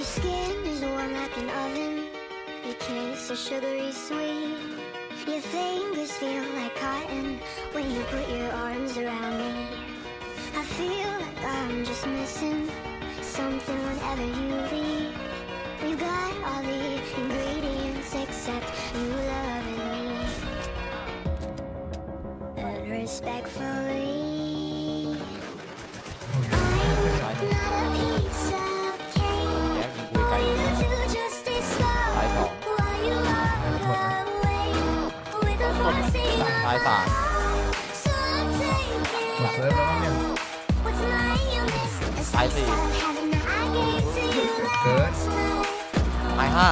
Your skin is warm like an oven. Your kiss is sugary sweet. Your fingers feel like cotton when you put your arms around me. I feel like I'm just missing something whenever you leave. You got all the ingredients except you loving me. But respectfully, ายสาม So I'm taking หมดเซิร์ฟแล้วมั้งเนี่ย what's mine you miss. A I slice see. of heaven that I gave to you Good. last night. ตายห้า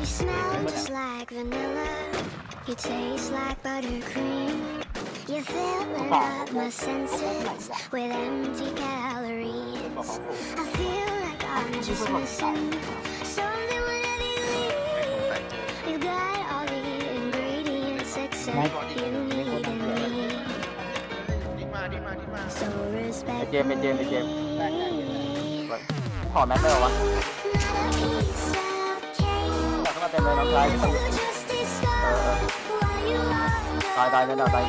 You smell just like vanilla. You taste like buttercream. You're filling up my senses with empty calories. I feel like I'm just missing something whenever you leave. You got all the ingredients except you ไปเกมเป็นเกมเป็นเกมขอแม็กได้หรอวะเข้ามาเต็มเลยน้องชายตายตายเนี่ยตายตา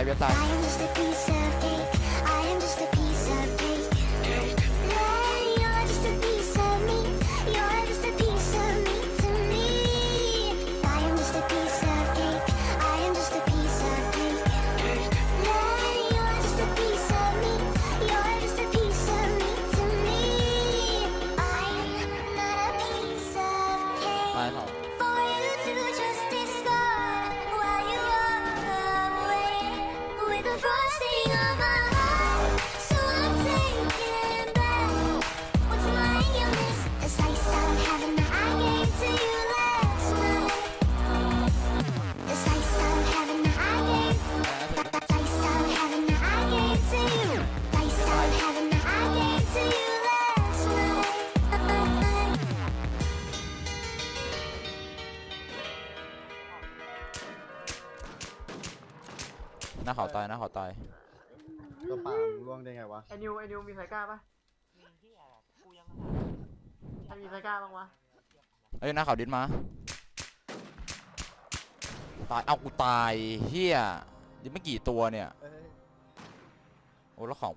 ยเวียตาย หน้าเขาตายหน้าเขาตายตัวปาล์มร่วงได้ไงวะไอนิวไอนิวมีไซก้าปะใครมีไซก้าบ้างวะเอ้ยหน้าเขาดินมา ตายเอากูตายเฮียดินไม่กี่ตัวเนี่ยเอ้ยโอ้แล้วของ